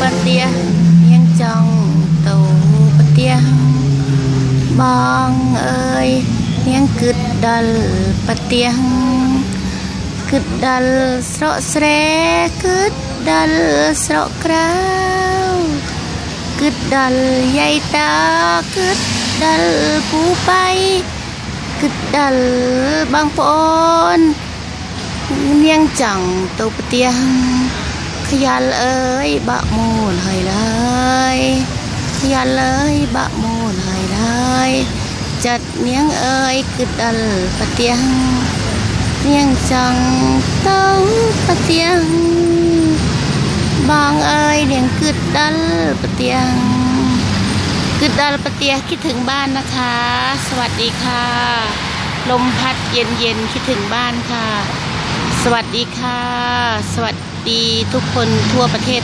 ប្រទេសនាងចង់ទៅប្រទេសបងអើយនាងគិតដល់ប្រទេសគិតដល់ស្រកស្រែគិតដល់ស្រកក្រៅគិតដល់យាយតាគិតដល់ពូប៉ៃគិតដល់បងប្អូន เนียงจังตปเตียงขยันเอ้ยบะมูนให้เลยขยันเลยบะมูนให้เลยจัดเนียงเอ้ยกึดดัลปเตียงเนียงจังเต้าปเตียงบางเอ้ยเนียงกึดดัลปเตียงกึดดัลปเตียคิดถึงบ้านนะคะ สวัสดีค่ะ ลมพัดเย็นเย็นๆคิดถึงบ้านค่ะ สวัสดีค่ะ สวัสดีทุกคนทั่วประเทศ